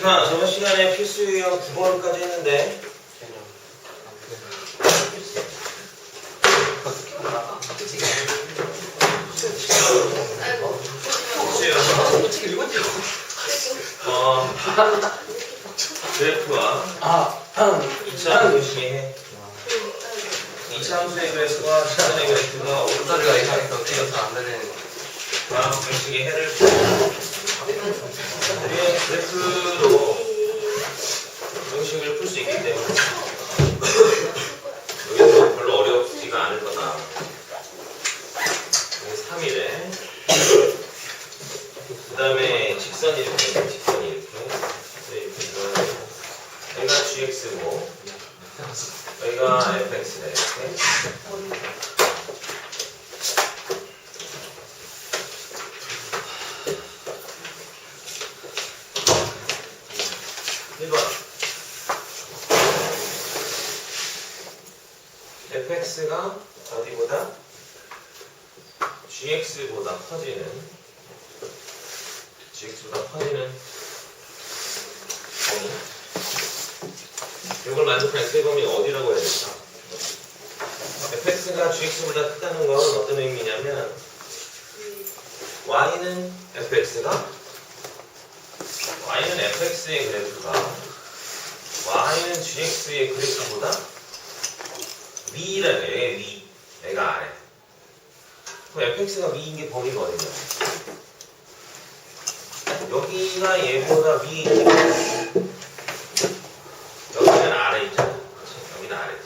자, 저번 시간에 필수 유형 9번까지 했는데? 어, 그래프와 아, 2차 함수식의 해. 2차 함수의 그래프와 3차의 그래프가 해서 안 들리는 다음 방식의 해를 우리의 그래프로 방식을 풀 수 있기 때문에 여기서 별로 어렵지가 않을 거다. 3일에 그 다음에 직선이 이렇게 있네, 직선이 이렇게 그래서 이렇게 들어가고 여기가 gx고 여기가 fx네 이렇게 일번 fx가 어디보다 gx보다 커지는 gx보다 커지는 범위 이걸 만족한 x의 범위가 어디라고 해야 될까? fx가 gx보다 크다는 건 어떤 의미냐면 y는 fx가 y는 fx의 그래프가 y는 gx의 그래프보다 위라는 애 위. 애가 아래. 그럼 fx가 위인 게 어디냐? 여기가 얘보다 위에 있지. 여기는 아래 있잖아. 그치? 여기는 아래지.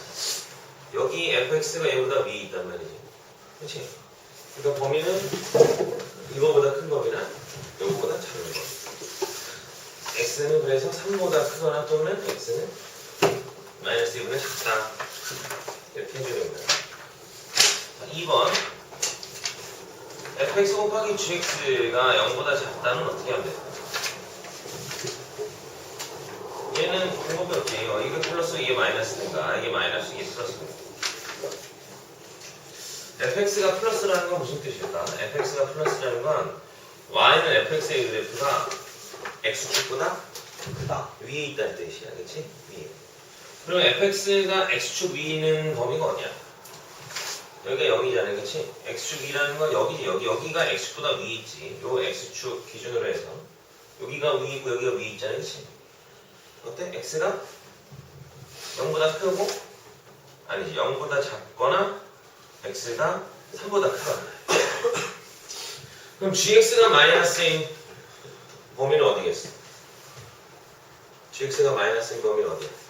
여기 fx가 얘보다 위에 있단 말이지. 그치? 그러니까 범위는 이거보다 큰 범위나 이거보다 작은 범위. x는 그래서 3보다 크거나 또는 x는 마이너스 2보다 작다. 해주는 거야. 자, 2번. fx 곱하기 gx가 0보다 작다는 어떻게 하면 될까? 얘는 방법이 없지. 어, 이게 플러스 이게 마이너스인가? 이게 마이너스 이게 플러스인가? fx가 플러스라는 건 무슨 뜻일까? fx가 플러스라는 건 y는 fx의 그래프가 x축보다 크다. 위에 있다는 뜻이야, 그렇지? 위에. 그럼 fx가 x축 위에 있는 범위가 어디야? 여기가 0이잖아, 그렇지? x축 위라는 건 여기지, 여기. 여기가 x축보다 위에 있지. 요 x축 기준으로 해서 여기가 위에 있고 여기가 위에 있잖아, 그렇지? 어때? x가 0보다 크고 아니지, 0보다 작거나 x가 3보다 크거나. 그럼 gx가 마이너스인 범위는 어디겠어? gx가 마이너스인 범위는 어디야?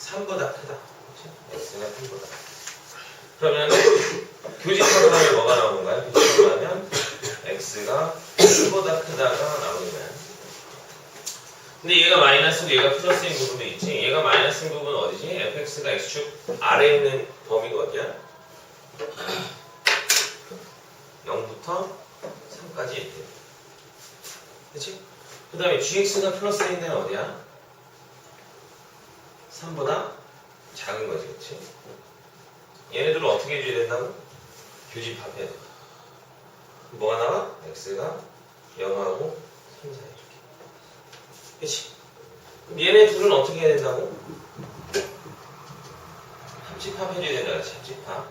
3보다 크다. 그치? x가 3보다. 그러면 교집합을 하면 뭐가 나오는 거야? 교집합을 하면 x가 3보다 크다가 나오는 거야. 근데 얘가 마이너스고 얘가 플러스인 부분도 있지. 얘가 마이너스인 부분은 어디지? fx가 x축 아래에 있는 범위가 어디야? 0부터 3까지 이렇게. 그치? 그 다음에 gx가 플러스인 데는 어디야? 3보다 작은 거지, 그치? 얘네들을 어떻게 해줘야 된다고? 교집합해야 돼. 뭐가 나와? x가 0하고 3 사이 이렇게. 그치? 그럼 얘네 둘은 어떻게 해야 된다고? 합집합 해줘야 된다, 그치? 합집합.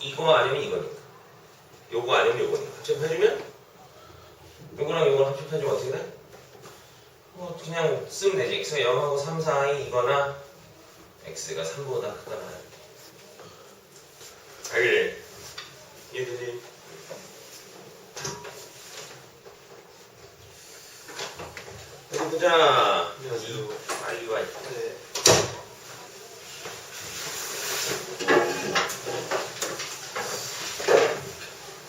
이거 아니면 이거니까. 요거 아니면 요거니까. 합집해주면 요거랑 요거랑 합집해주면 어떻게 돼? 뭐 그냥 쓰면 되지. x가 0하고 3 사이 이거나 x가 3보다 크거나 알겠지? 이해되지? 어디 보자. 안녕하세요. 빨리 와. 네.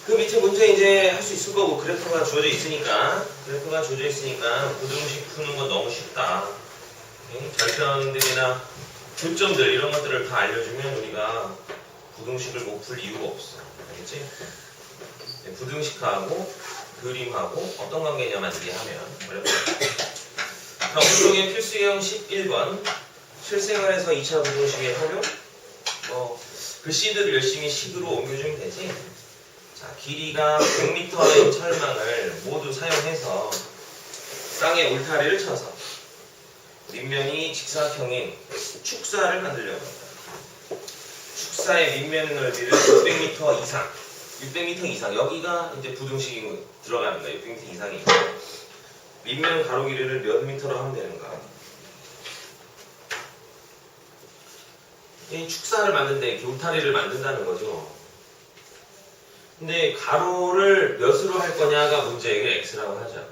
그 밑에 문제 이제 할 수 있을 거고 그래프가 주어져 있으니까 그래프가 주어져 있으니까 부등식 푸는 건 너무 쉽다. 응? 절편들이나 교점들 이런 것들을 다 알려주면 우리가 부등식을 못 풀 이유가 없어. 알겠지? 네, 부등식하고 그림하고 어떤 관계냐만 이해하면 어렵다. 자, 오른쪽에 필수형 11번 실생활에서 2차 부등식의 활용 뭐 글씨들을 열심히 식으로 옮겨주면 되지 자, 길이가 100m의 철망을 모두 사용해서 땅에 울타리를 쳐서 밑면이 직사각형인 축사를 만들려고 합니다. 축사의 밑면 넓이를 600m 이상, 600m 이상 여기가 이제 부등식이 들어가는 거예요. 600m 이상이고 밑면 가로 길이를 몇 미터로 하면 되는가? 이 축사를 이렇게 울타리를 만든다는 거죠. 근데 가로를 몇으로 할 거냐가 문제예요. x라고 하자.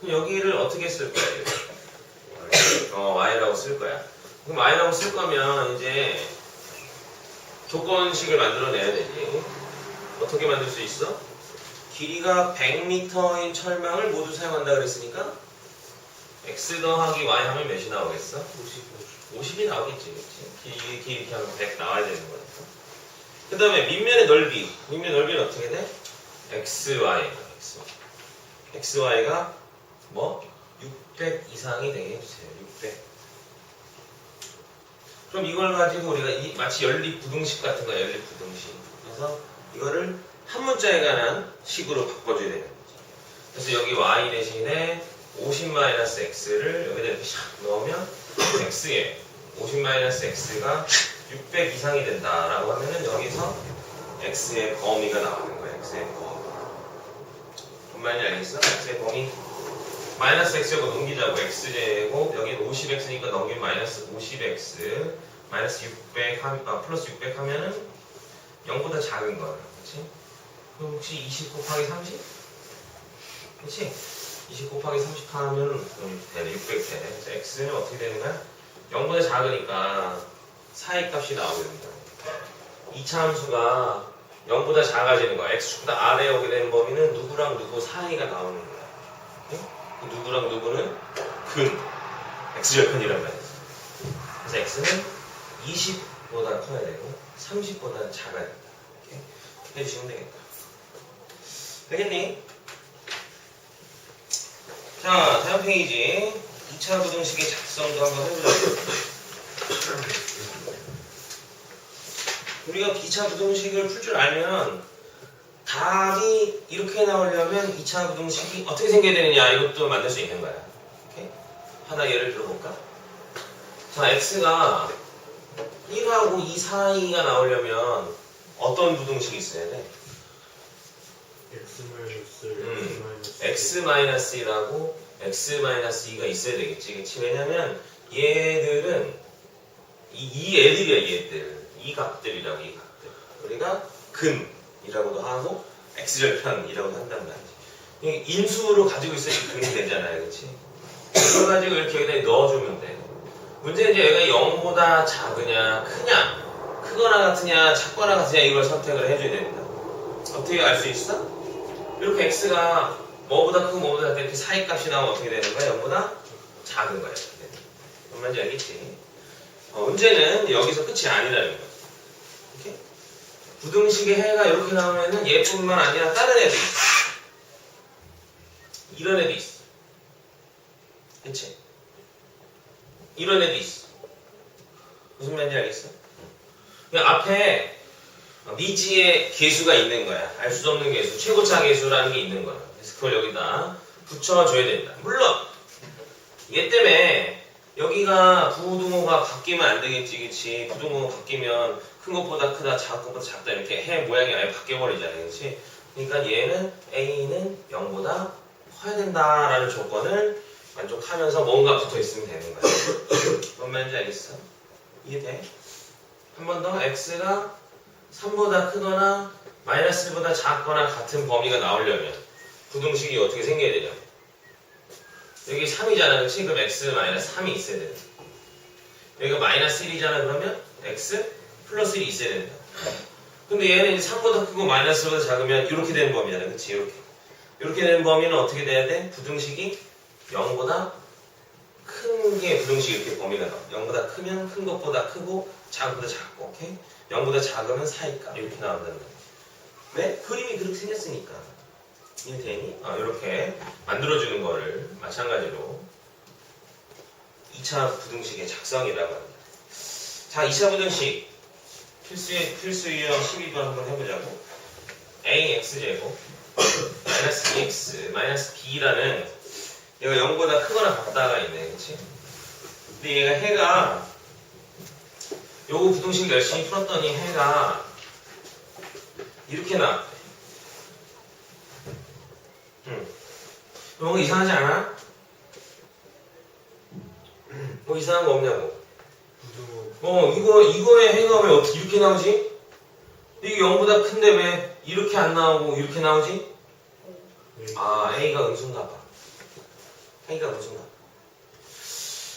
그럼 여기를 어떻게 쓸 거예요? 어, y라고 쓸 거야. 그럼 y라고 쓸 거면 이제 조건식을 만들어내야 되지. 어떻게 만들 수 있어? 길이가 100m인 철망을 모두 사용한다 그랬으니까 x 더하기 y 하면 몇이 나오겠어? 50이 나오겠지, 그치? 길이, 길이 이렇게 하면 100 나와야 되는 거니까. 그 다음에 밑면의 넓이. 밑면 넓이는 어떻게 돼? xy. x. xy가 뭐? 600 이상이 되게 해주세요. 600. 그럼 이걸 가지고 우리가 이, 마치 연립 부등식 같은 거야, 연립 부등식. 그래서 이거를 한 문자에 관한 식으로 바꿔줘야 되는 거지. 그래서 여기 y 대신에 50-x를 여기다 이렇게 샥 넣으면 x에 50-x가 600 이상이 된다라고 하면은 여기서 x의 범위가 나오는 거야. x의 범위. 뭔 말인지 알겠어? x의 범위. 마이너스 x하고 넘기자고 x제곱 여기는 50x니까 넘기면 마이너스 50x 마이너스 600 하, 아, 플러스 600 하면은 0보다 작은 거야. 그렇지? 그럼 혹시 20 곱하기 30? 그렇지? 20 곱하기 30 하면 되네. 600 되네. 그래서 x는 어떻게 되는 거야? 0보다 작으니까 사이 값이 나오게 됩니다. 이차 함수가 0보다 작아지는 거야. x축보다 아래에 오게 되는 범위는 누구랑 누구 사이가 나오는 거야. 그 누구랑 누구는 근 x절편이란 말이지. 그래서 x는 20보다 커야 되고 30보다 작아야 된다. 이렇게 해주시면 되겠다. 되겠니? 자, 다음 페이지 2차 부등식의 작성도 한번 해보자고. 우리가 2차 부등식을 풀 줄 알면 답이 이렇게 나오려면 2차 부등식이 어떻게 생겨야 되느냐 이것도 만들 수 있는 거야. 오케이? 하나 예를 들어볼까? 자, x가 1하고 2 사이가 나오려면 어떤 부등식이 있어야 돼? x 마이너스 음, x 마이너스 1하고 x 마이너스 2가 있어야 되겠지, 그렇지? 왜냐면 얘들은 이, 이 애들이야, 얘들. 이 값들이라고 이 값들. 우리가 근 이라고도 하고 x절편이라고도 한단 말이지. 이 인수로 가지고 있어야지 근이 되잖아요, 그렇지? 그걸 가지고 이렇게 여기다 넣어주면 돼. 문제는 이제 얘가 0보다 작으냐, 크냐, 크거나 같으냐, 작거나 같으냐 이걸 선택을 해줘야 됩니다. 어떻게 알 수 있어? 이렇게 x가 뭐보다 크고 뭐보다 작다 이렇게 사이 값이 나오면 어떻게 되는 거야? 0보다 작은 거야. 뭔 말인지 알겠지? 어, 문제는 여기서 끝이 아니라는 거야. 이렇게 부등식의 해가 이렇게 나오면은 얘뿐만 아니라 다른 애도 있어. 이런 애도 있어. 그치? 이런 애도 있어. 무슨 말인지 알겠어? 앞에 미지의 개수가 있는 거야. 알 수 없는 개수, 최고차 개수라는 게 있는 거야. 그래서 그걸 여기다 붙여줘야 된다. 물론 얘 때문에 여기가 부등호가 바뀌면 안 되겠지, 그치? 부등호가 바뀌면 큰 것보다 크다, 작은 것보다 작다 이렇게 해 모양이 아예 바뀌어버리잖아요, 그치? 그러니까 얘는 A는 0보다 커야 된다라는 조건을 만족하면서 뭔가 붙어 있으면 되는 거야. 뭔 말인지 알겠어? 이해돼? 한 번 더 x가 3보다 크거나 마이너스 1보다 작거나 같은 범위가 나오려면 부등식이 어떻게 생겨야 되냐? 여기 3이잖아, 그렇지? 그럼 x 마이너스 3이 있어야 돼. 여기가 마이너스 1이잖아, 그러면 x 플러스 1이 있어야 된다. 근데 얘는 이제 3보다 크고 마이너스 1보다 작으면 이렇게 되는 범위잖아, 그렇지? 이렇게. 이렇게 되는 범위는 어떻게 돼야 돼? 부등식이 0보다 큰 게 부등식 이렇게 범위가 나와. 0보다 크면 큰 것보다 크고 작은 것보다 작고, 오케이? 0보다 작으면 사이값 이렇게 나온다는 거야. 왜? 그림이 그렇게 생겼으니까. 이해되니? 아, 이렇게 만들어주는 거를 마찬가지로 2차 부등식의 작성이라고 합니다. 자, 2차 부등식 필수, 필수 유형 12번 한번 해보자고. ax제곱 마이너스 bx 마이너스 b라는 얘가 0보다 크거나 같다가 있네 그치? 근데 얘가 해가 요거 부등식 열심히 풀었더니 해가 이렇게 나왔대 응. 이거 이상하지 않아? 뭐 이상한 거 없냐고 어 이거 이거의 해가 왜 어떻게 이렇게 나오지? 이게 0보다 큰데 왜 이렇게 안 나오고 이렇게 나오지? 네. 아 A가 음수인가 봐 A가 봐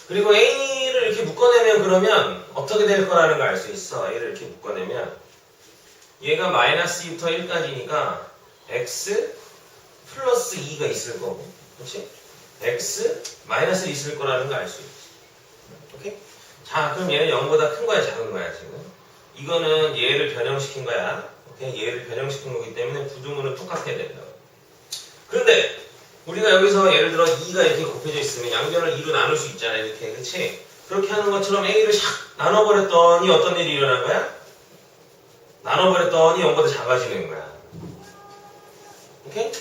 그리고 A를 이렇게 묶어내면 그러면 어떻게 될 거라는 걸 알 수 있어 A를 이렇게 묶어내면 얘가 마이너스 2부터 1까지니까 X 플러스 2가 있을 거고 그렇지? X 마이너스 1 있을 거라는 걸 알 수 있지 오케이? 자 그럼 얘는 0보다 큰 거야 작은 거야 지금 이거는 얘를 변형시킨 거야 오케이? 얘를 변형시킨 거기 때문에 부등호는 똑같아야 된다 그런데 우리가 여기서 예를 들어 2가 이렇게 곱해져 있으면 양변을 2로 나눌 수 있잖아 이렇게 그치? 그렇게 하는 것처럼 A를 샥 나눠버렸더니 어떤 일이 일어난 거야? 나눠버렸더니 0보다 작아지는 거야 오케이?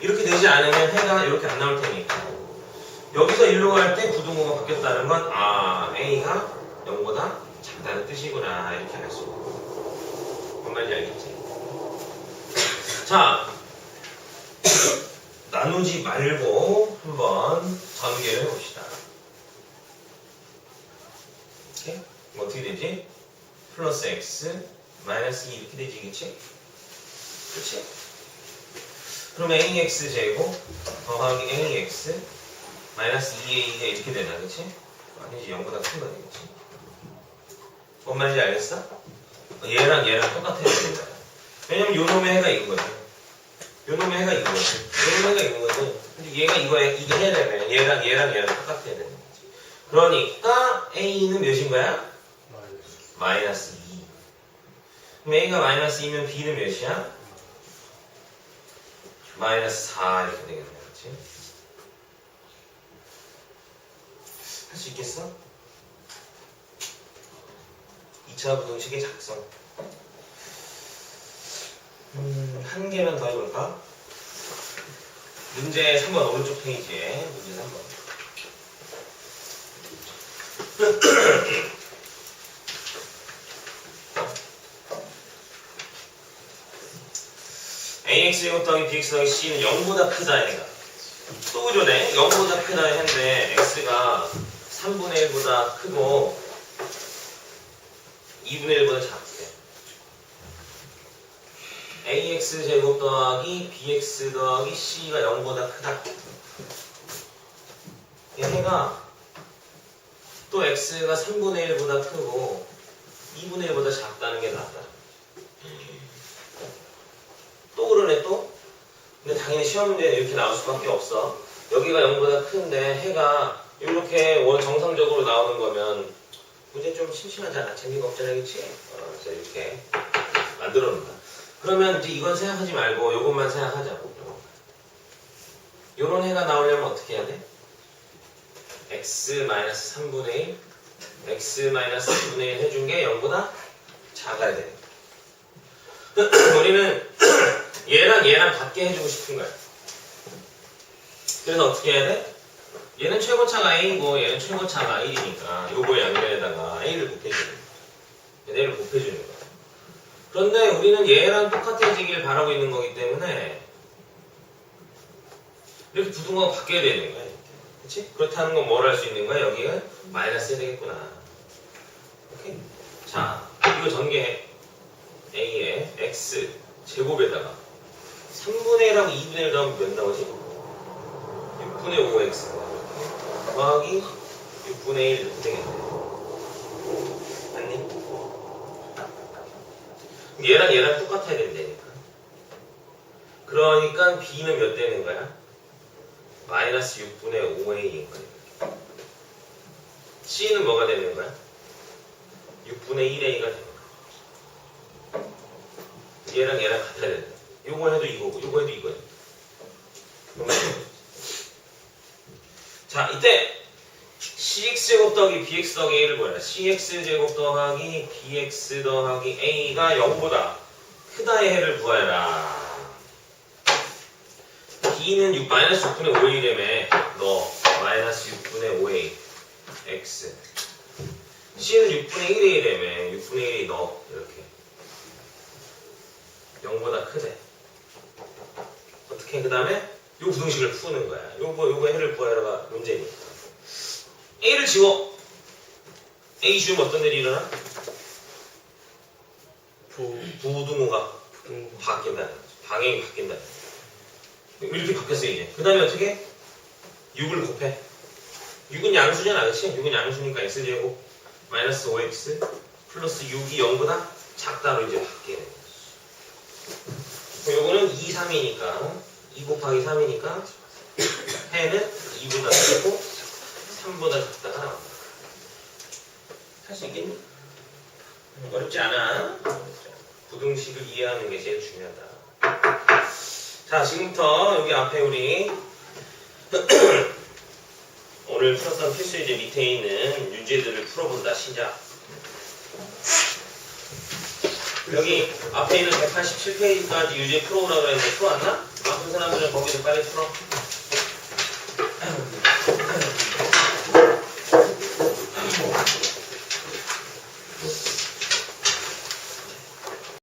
이렇게 되지 않으면 해가 이렇게 안 나올 테니까 여기서 일로 갈때 부등호가 바뀌었다는 건 아, A가 0보다 작다는 뜻이구나 이렇게 알 수 있고 뭔 말인지 알겠지? 자 나누지 말고 한번 전개를 해봅시다? 뭐 어떻게 되지? 플러스 x 마이너스 2 이렇게 되지 그치? 그치? 그럼 ax 제곱 더하기 ax 마이너스 2a가 이렇게 되나 그치? 아니지 0보다 큰 거네 그치? 뭔 말인지 알겠어? 어, 얘랑 얘랑 똑같아야 거야 왜냐면 요 놈의 해가 이거거든 요 놈의 해가 이거거든 요 놈의 해가 이거거든 근데 얘가 이거 이거 해야 되네 얘랑 얘랑 얘랑 똑같아야 되는 거지 그러니까 a는 몇인 거야? 마이너스 2 그럼 a가 마이너스 2면 b는 몇이야? 마이너스 4 이렇게 되겠네 그렇지? 할 수 있겠어? 2차 부등식의 작성 음, 한 개만 더 해볼까? 문제 3번 오른쪽 페이지에 문제 3번 ax 제곱 더하기 bx 더하기 c는 0보다 크다 얘가 또 그러네 0보다 크다 했는데 x가 3분의 1보다 크고 2분의 1보다 작대 ax 제곱 더하기 bx 더하기 c가 0보다 크다 얘가 또 x가 3분의 1보다 크고 2분의 1보다 작다는 게 낫다 또 그러네 또? 근데 당연히 시험 문제는 이렇게 나올 수밖에 없어. 여기가 0보다 큰데 해가 이렇게 원 정상적으로 나오는 거면 문제 좀 심심하잖아. 재미가 없잖아, 그치? 어, 그래서 이렇게 만들어 놓는다. 그러면 이제 이건 생각하지 말고 요것만 생각하자고. 요런 해가 나오려면 어떻게 해야 돼? x-3분의 1 x-2분의 1 해준 게 0보다 작아야 돼. 우리는 얘랑 얘랑 같게 해주고 싶은 거야. 그래서 어떻게 해야 돼? 얘는 최고차가 A고 얘는 최고차가 1이니까 요거의 양변에다가 A를 곱해주는 거야. 얘를 곱해주는 거야. 그런데 우리는 얘랑 똑같아지길 바라고 있는 거기 때문에 이렇게 부등호가 바뀌어야 되는 거야. 그치? 그렇다는 건 뭘 할 수 있는 거야? 여기가 마이너스 해야 되겠구나. 오케이? 자, 이거 전개해. A의 X 제곱에다가 3분의 1하고 2분의 1 더하면 몇 나오지? 6분의 5x 더하기 6분의 1 이렇게 되겠네 맞니? 얘랑 얘랑 똑같아야 된다니까 그러니까 b는 몇 되는 거야? 마이너스 6분의 5a인 거야 c는 뭐가 되는 거야? 6분의 1a가 되는 거야 얘랑 얘랑 같아야 된다. 요거 해도 이거고, 요거 해도 이거야. 자, 이때 cx제곱 더하기 bx 더하기 a를 뭐야? cx제곱 더하기 bx 더하기 a가 0보다 크다의 해를 구하라. B는 6, 마이너스 6분의 5A라며 너 마이너스 6분의 5A X C는 6분의 1A라며 6분의 1이 너 이렇게 0보다 크대 어떻게 그 다음에 요 부등식을 푸는 거야 요거 요거 해를 구하라가 문제니까 A를 지워 A 지우면 어떤 일이 일어나? 부 부등호가 부등 바뀐다. 방향이 바뀐다. 이렇게 바뀌었어 이제. 그 다음에 어떻게? 6을 곱해. 6은 양수잖아, 그렇지? 6은 양수니까 x제곱 마이너스 5x 플러스 6이 0보다 작다로 이제 바뀌게 되는 거지. 요거는 2, 3이니까 2 곱하기 3이니까 해는 2보다 작고 3보다 작다가 나온다. 할 수 있겠니? 어렵지 않아. 부등식을 이해하는 게 제일 중요하다. 자, 지금부터 여기 앞에 우리 오늘 풀었던 필수이제 밑에 있는 유제들을 풀어본다. 시작. 여기 앞에 있는 187페이지까지 유제 풀어오라고 했는데 풀어왔나? 아픈 사람들은 거기서 빨리 풀어.